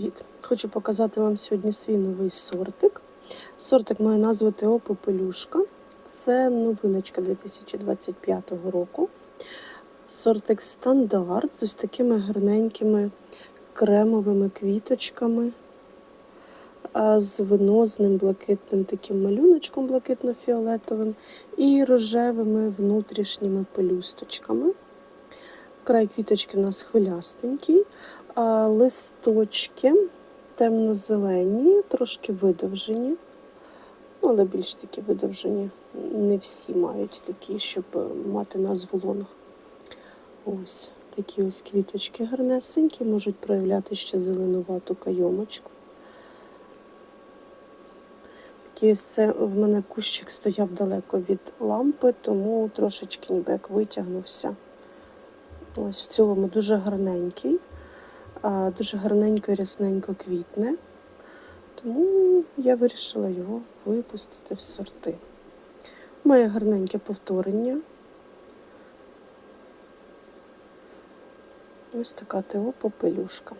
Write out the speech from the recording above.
Привіт! Хочу показати вам сьогодні свій новий сортик. Сортик має назву ТО Попелюшка. Це новиночка 2025 року. Сортик стандарт з ось такими гарненькими кремовими квіточками, з винозним блакитним таким малюночком блакитно-фіолетовим і рожевими внутрішніми пелюсточками. Край квіточки у нас хвилястенький, листочки темно-зелені, трошки видовжені, ну, але більш такі видовжені. Не всі мають такі, щоб мати назву лонг. Ось такі ось квіточки гарнесенькі, можуть проявляти ще зеленувату кайомочку. Такий ось це в мене кущик стояв далеко від лампи, тому трошечки ніби як витягнувся. Ось в цілому дуже гарненький, дуже гарненько і рясненько квітне. Тому я вирішила його випустити в сорти. Має гарненьке повторення. Ось така ТО попелюшка.